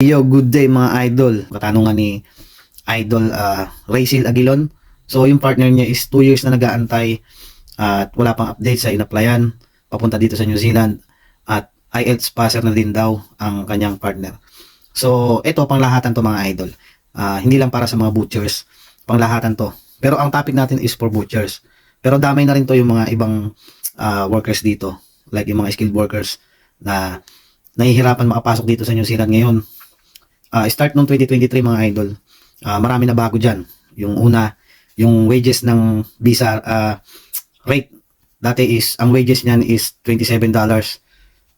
Yo, good day mga idol. Katanungan ni Idol uh, Racel Aguilon. So yung partner niya is 2 years na nag-aantay at wala pang update sa inaplayan papunta dito sa New Zealand at IELTS passer na din daw ang kanyang partner. So ito panglahatan to mga idol. Ah, hindi lang para sa mga butchers, panglahatan to. Pero ang topic natin is for butchers. Pero damay na rin to yung mga ibang ah, workers dito, like yung mga skilled workers na nahihirapan makapasok dito sa New Zealand ngayon Ah, start nung 2023 mga idol, ah, marami na bago dyan. Yung una, yung wages ng visa ah, rate. Dati is, ang wages niyan is $27.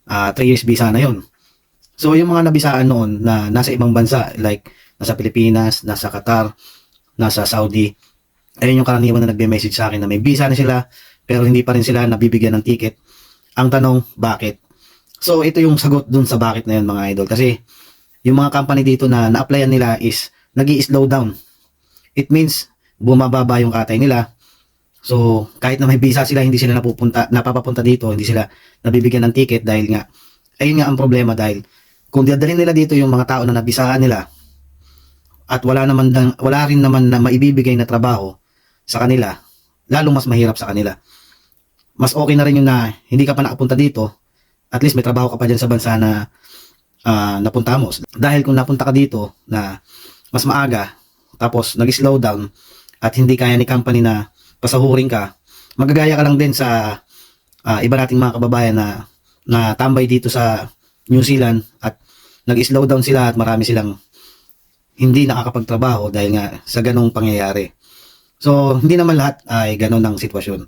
Ah, 3 years visa na yon. So yung mga nabisaan noon na nasa ibang bansa, like nasa Pilipinas, nasa Qatar, nasa Saudi, ayun yung karaniwan na nagbe-message sa akin na may visa na sila, pero hindi pa rin sila nabibigyan ng ticket. Ang tanong, bakit? So ito yung sagot dun sa bakit na yun mga idol. Kasi yung mga company dito na na-applyan nila is nag slow down. It means bumababa yung katay nila. So, kahit na may visa sila, hindi sila napupunta, napapapunta dito, hindi sila nabibigyan ng ticket dahil nga, ayun nga ang problema dahil kung dadalhin nila dito yung mga tao na nabisahan nila at wala naman wala rin naman na maibibigay na trabaho sa kanila, lalong mas mahirap sa kanila. Mas okay na rin yung na hindi ka pa nakapunta dito, at least may trabaho ka pa dyan sa bansa na ah, napunta mo. Dahil kung napunta ka dito na mas maaga, tapos nag-slow down at hindi kaya ni company na pasahurin ka, magagaya ka lang din sa ah, iba nating mga kababayan na na tambay dito sa New Zealand at nag-slow down sila at marami silang hindi nakakapagtrabaho dahil nga sa ganong pangyayari. So, hindi naman lahat ay ganon ang sitwasyon.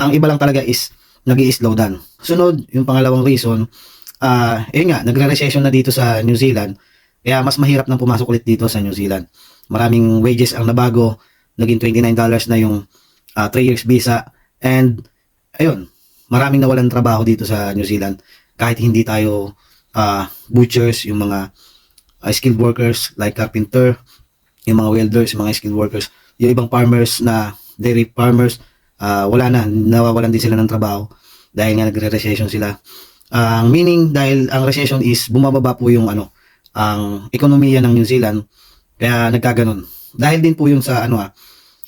Ang iba lang talaga is nag slow down. Sunod, yung pangalawang reason, ah yun nga, nagre-recession na dito sa New Zealand, kaya mas mahirap nang pumasok ulit dito sa New Zealand. Maraming wages ang nabago, naging $29 na yung 3 years visa, and ayun, maraming nawalan trabaho dito sa New Zealand kahit hindi tayo ah, butchers, yung mga ah, skilled workers like carpenter, yung mga welders, yung mga skilled workers, yung ibang farmers na dairy farmers, ah, wala na, nawawalan din sila ng trabaho dahil nga nagre-recession sila. Ang meaning dahil ang recession is bumababa po yung ano, ang ekonomiya ng New Zealand kaya nagkaganon. Dahil din po yung sa ano ah,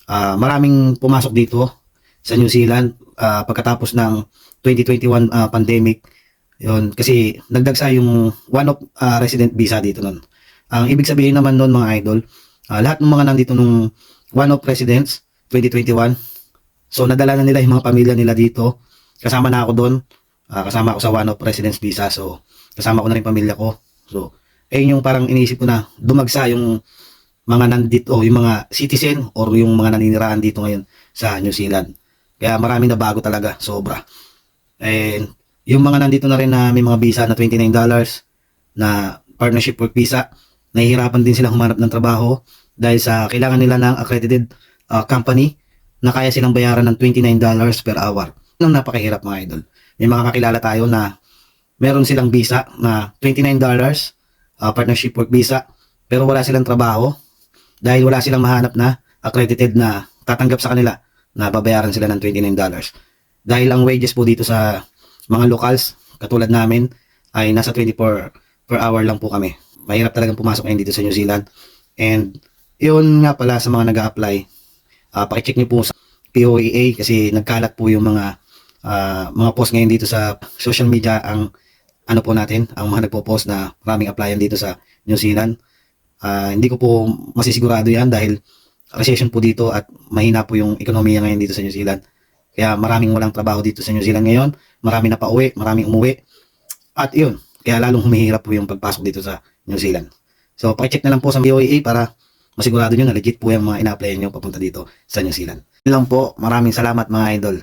ah, maraming pumasok dito sa New Zealand ah, pagkatapos ng 2021 ah, pandemic. Yun, kasi nagdagsa yung one of ah, resident visa dito nun. Ang ibig sabihin naman nun mga idol, ah, lahat ng mga nandito nung one of residents 2021, so nadala na nila yung mga pamilya nila dito. Kasama na ako doon. Ah, kasama ako sa one of residence visa. So, kasama ko na rin pamilya ko. So, ayun yung parang iniisip ko na dumagsa yung mga nandito, o yung mga citizen or yung mga naninirahan dito ngayon sa New Zealand. Kaya marami na bago talaga, sobra. And yung mga nandito na rin na may mga visa na $29 na partnership work visa, nahihirapan din sila humanap ng trabaho dahil sa kailangan nila ng accredited uh, company na kaya silang bayaran ng $29 per hour. Yun ang napakahirap mga idol. May mga kakilala tayo na meron silang visa na $29 uh, partnership work visa pero wala silang trabaho dahil wala silang mahanap na accredited na tatanggap sa kanila na babayaran sila ng $29. Dahil ang wages po dito sa mga locals katulad namin ay nasa 24 per hour lang po kami. Mahirap talagang pumasok ngayon dito sa New Zealand. And yun nga pala sa mga nag apply uh, pakicheck nyo po sa POEA kasi nagkalat po yung mga ah, mga post ngayon dito sa social media ang ano po natin, ang mga nagpo-post na maraming applyan dito sa New Zealand. Ah, hindi ko po masisigurado yan dahil recession po dito at mahina po yung ekonomiya ngayon dito sa New Zealand. Kaya maraming walang trabaho dito sa New Zealand ngayon. Marami na pauwi, maraming umuwi. At yun, kaya lalong humihirap po yung pagpasok dito sa New Zealand. So, pakicheck na lang po sa BOEA para masigurado nyo na legit po yung mga ina-apply nyo papunta dito sa New Zealand. Yun lang po, maraming salamat mga idol.